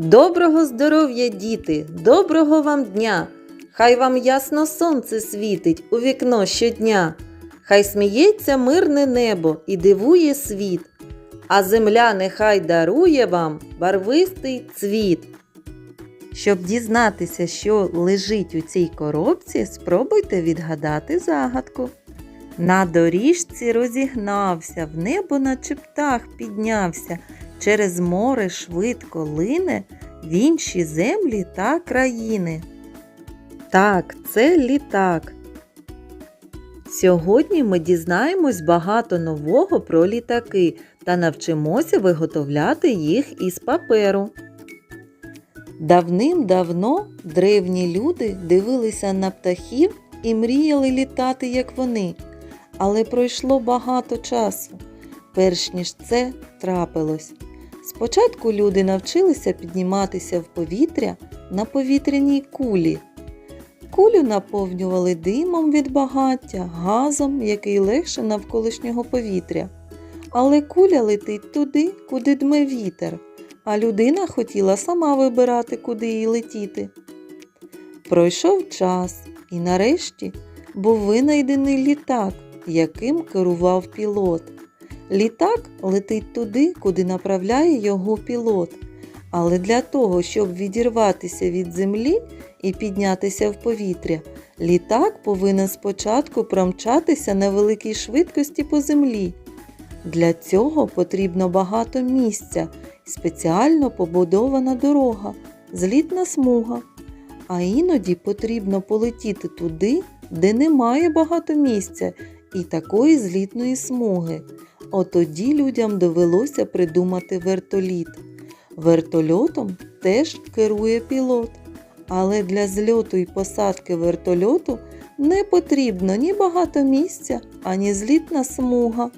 Доброго здоров'я, діти! Доброго вам дня! Хай вам ясно сонце світить у вікно щодня. Хай сміється мирне небо і дивує світ, а земля нехай дарує вам барвистий цвіт. Щоб дізнатися, що лежить у цій коробці, спробуйте відгадати загадку. На доріжці розігнався, в небо наче птах піднявся, через море швидко лине в інші землі та країни. Так, це літак. Сьогодні ми дізнаємось багато нового про літаки та навчимося виготовляти їх із паперу. Давним-давно древні люди дивилися на птахів і мріяли літати, як вони. Але пройшло багато часу, перш ніж це трапилось. Спочатку люди навчилися підніматися в повітря на повітряній кулі. Кулю наповнювали димом від багаття, газом, який легше навколишнього повітря. Але куля летить туди, куди дме вітер, а людина хотіла сама вибирати, куди їй летіти. Пройшов час, і нарешті був винайдений літак, яким керував пілот. Літак летить туди, куди направляє його пілот. Але для того, щоб відірватися від землі і піднятися в повітря, літак повинен спочатку промчатися на великій швидкості по землі. Для цього потрібно багато місця, спеціально побудована дорога, злітна смуга. А іноді потрібно полетіти туди, де немає багато місця і такої злітної смуги. Отоді людям довелося придумати вертоліт. Вертольотом теж керує пілот, але для зльоту і посадки вертольоту не потрібно ні багато місця, ані злітна смуга.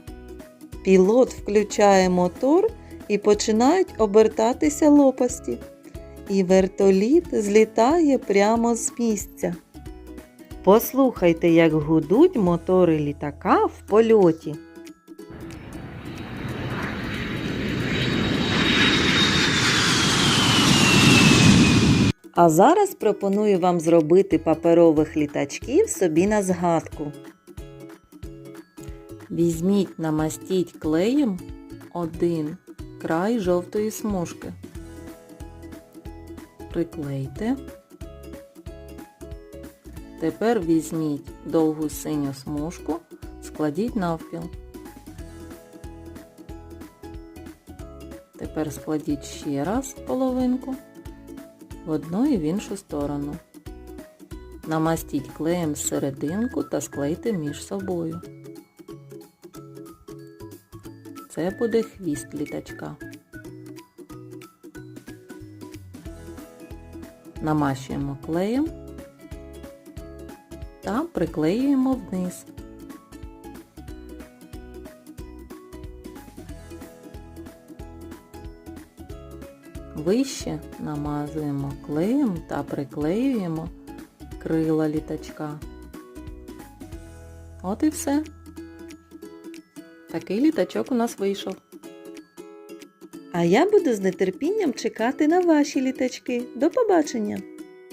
Пілот включає мотор і починають обертатися лопасті. І вертоліт злітає прямо з місця. Послухайте, як гудуть мотори літака в польоті. А зараз пропоную вам зробити паперових літачків собі на згадку. Візьміть, намастіть клеєм один край жовтої смужки. Приклейте. Тепер візьміть довгу синю смужку, складіть навпіл. Тепер складіть ще раз половинку в одну і в іншу сторону. Намастіть клеєм серединку та склейте між собою. Це буде хвіст літачка. Намащуємо клеєм та приклеюємо вниз. Вище намазуємо клеєм та приклеюємо крила літачка. От і все. Такий літачок у нас вийшов. А я буду з нетерпінням чекати на ваші літачки. До побачення!